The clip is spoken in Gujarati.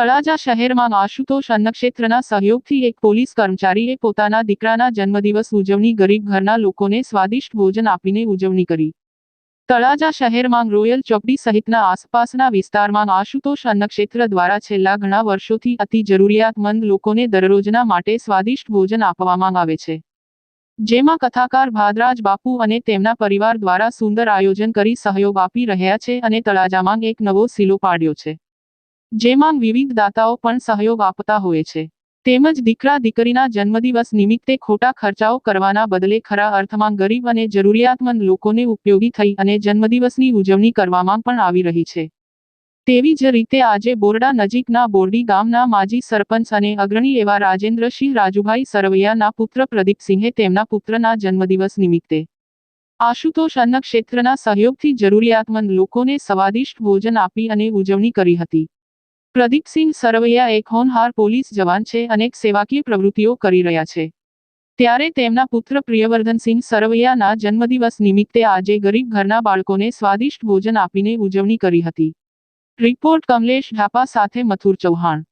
તળાજા શહેરમાં આશુતોષ અન્નક્ષેત્રના સહયોગથી એક પોલીસ કર્મચારીએ પોતાના દીકરાના જન્મદિવસ ઉજવણી ગરીબ ઘરના લોકોને સ્વાદિષ્ટ ભોજન આપીને ઉજવણી કરી. તળાજા શહેરમાં રોયલ ચોકડી સહિતના આસપાસના વિસ્તારમાં આશુતોષ અન્નક્ષેત્ર દ્વારા છેલ્લા ઘણા વર્ષોથી અતિ જરૂરિયાતમંદ લોકોને દરરોજના માટે સ્વાદિષ્ટ ભોજન આપવામાં આવે છે. જેમાં કથાકાર ભાદરાજ બાપુ અને તેમના પરિવાર દ્વારા સુંદર આયોજન કરી સહયોગ આપી રહ્યા છે અને તળાજામાં એક નવો સિલો પાડ્યો છે. જેમાં વિવિધ દાતાઓ પણ સહયોગ આપતા હોય છે. તેમજ દીકરા દીકરીના જન્મદિવસ નિમિત્તે ખોટા ખર્ચાઓ કરવાના બદલે ખરા અર્થમાં ગરીબ અને જરૂરિયાતમંદ લોકોને ઉપયોગી થઈ અને જન્મદિવસની ઉજવણી કરવામાં પણ આવી રહી છે. તેવી જ રીતે આજે બોરડા નજીકના બોરડી ગામના માજી સરપંચ અને અગ્રણી એવા રાજેન્દ્રસિંહ રાજુભાઈ સરવૈયાના પુત્ર પ્રદીપસિંહે તેમના પુત્રના જન્મદિવસ નિમિત્તે આશુતોષ અન્ન ક્ષેત્રના સહયોગથી જરૂરિયાતમંદ લોકોને સ્વાદિષ્ટ ભોજન આપી અને ઉજવણી કરી હતી. પ્રદીપસિંહ સરવૈયા એક હોનહાર પોલીસ જવાન છે અનેક સેવાકીય પ્રવૃત્તિઓ કરી રહ્યા છે. ત્યારે તેમના પુત્ર પ્રિયવર્ધનસિંહ સરવૈયાના જન્મદિવસ નિમિત્તે આજે ગરીબ ઘરના બાળકોને સ્વાદિષ્ટ ભોજન આપીને ઉજવણી કરી હતી. રિપોર્ટ કમલેશ ઢાપા સાથે મથુર ચૌહાણ.